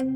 Україна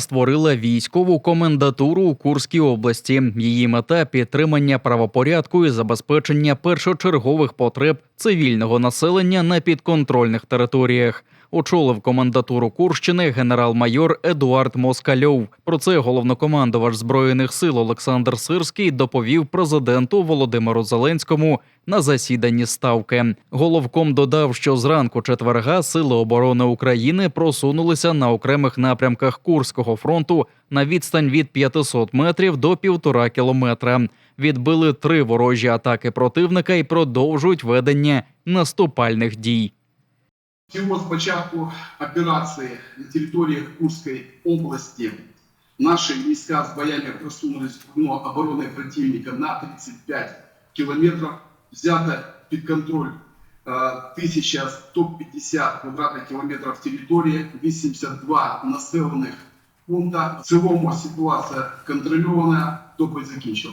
створила військову комендатуру у Курській області. Її мета підтримання правопорядку і забезпечення першочергових потреб цивільного населення на підконтрольних територіях. Очолив комендатуру Курщини генерал-майор Едуард Москальов. Про це головнокомандувач збройних сил Олександр Сирський доповів президенту Володимиру Зеленському на засіданні ставки. Головком додав, що зранку четверга сили оборони України просунулися на окремих напрямках Курського фронту на відстань від 500 метрів до півтора кілометра. Відбили три ворожі атаки противника і продовжують ведення наступальних дій. Всього з початку операції на території Курської області наші війська з боями просунулись в оборони противника на 35 кілометрів. Взято під контроль е, 1150 квадратних кілометрів території, 82 населених пункта. В цілому ситуація контрольована, доповідь закінчив.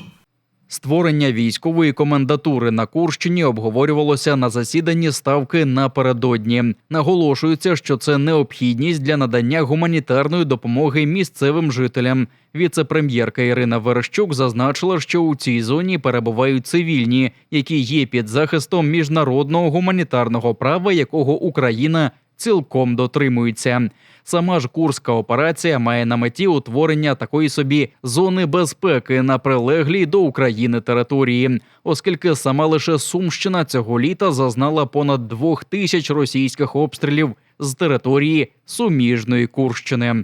Створення військової комендатури на Курщині обговорювалося на засіданні ставки напередодні. Наголошується, що це необхідність для надання гуманітарної допомоги місцевим жителям. Віце-прем'єрка Ірина Верещук зазначила, що у цій зоні перебувають цивільні, які є під захистом міжнародного гуманітарного права, якого Україна цілком дотримується. Сама ж курська операція має на меті утворення такої собі зони безпеки на прилеглій до України території, оскільки сама лише Сумщина цього літа зазнала понад двох тисяч російських обстрілів з території суміжної Курщини.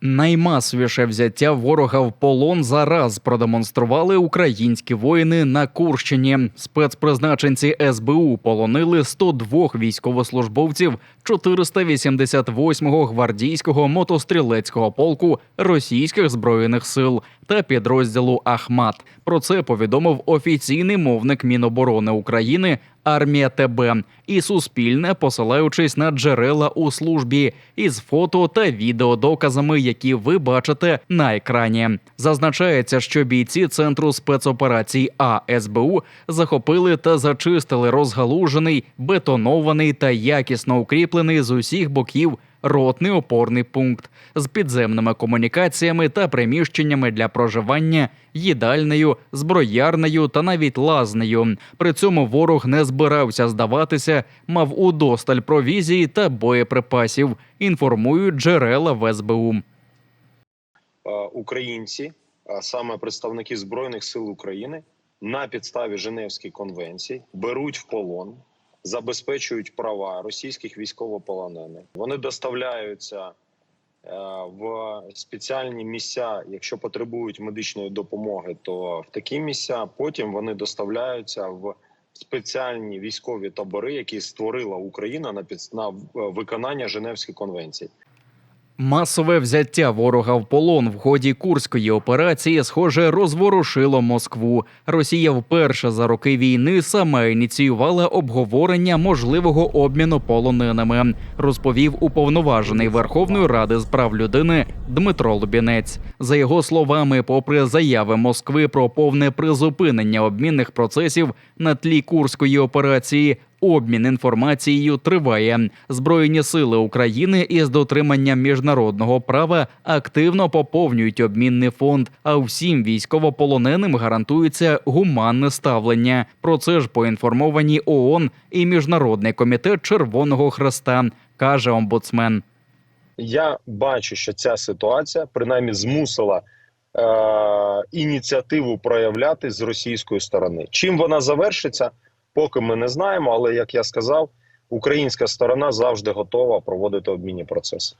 Наймасовіше взяття ворога в полон зараз продемонстрували українські воїни на Курщині. Спецпризначенці СБУ полонили 102 військовослужбовців 488-го гвардійського мотострілецького полку російських збройних сил та підрозділу Ахмат. Про це повідомив офіційний мовник Міноборони України Армія ТБ і Суспільне, посилаючись на джерела у службі із фото та відеодоказами, які ви бачите на екрані. Зазначається, що бійці центру спецоперацій А СБУ захопили та зачистили розгалужений, бетонований та якісно укріплений з усіх боків ротний опорний пункт з підземними комунікаціями та приміщеннями для проживання, їдальнею, зброярнею та навіть лазнею. При цьому ворог не збирався здаватися, мав удосталь провізії та боєприпасів. Інформують джерела в СБУ. українці, саме представники збройних сил України, на підставі Женевської конвенції беруть в полон, забезпечують права російських військовополонених. Вони доставляються е, в спеціальні місця, якщо потребують медичної допомоги, то в такі місця. Потім вони доставляються в спеціальні військові табори, які створила Україна на на е, виконання Женевської конвенції. Масове взяття ворога в полон в ході курської операції, схоже, розворушило Москву. Росія вперше за роки війни сама ініціювала обговорення можливого обміну полоненими, розповів уповноважений Верховної Ради з прав людини Дмитро Лубінець. За його словами, попри заяви Москви про повне призупинення обмінних процесів на тлі курської операції. Обмін інформацією триває. Збройні сили України із дотриманням міжнародного права активно поповнюють обмінний фонд. А всім військовополоненим гарантується гуманне ставлення. Про це ж поінформовані ООН і Міжнародний комітет Червоного Хреста, каже омбудсмен. Я бачу, що ця ситуація принаймні змусила е, ініціативу проявляти з російської сторони. Чим вона завершиться, поки ми не знаємо. Але як я сказав, українська сторона завжди готова проводити обмінні процеси.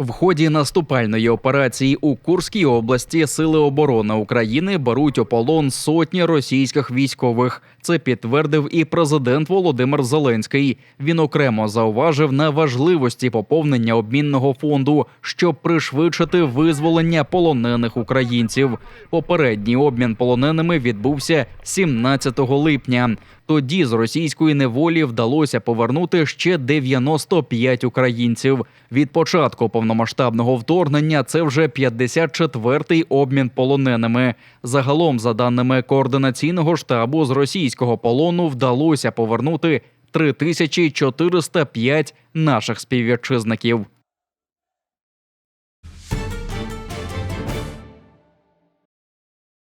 В ході наступальної операції у Курській області сили оборони України беруть у полон сотні російських військових. Це підтвердив і президент Володимир Зеленський. Він окремо зауважив на важливості поповнення обмінного фонду, щоб пришвидшити визволення полонених українців. Попередній обмін полоненими відбувся 17 липня. Тоді з російської неволі вдалося повернути ще 95 українців. Від початку повномасштабного вторгнення це вже 54-й обмін полоненими. Загалом, за даними координаційного штабу, з російського полону вдалося повернути 3405 наших співвітчизників.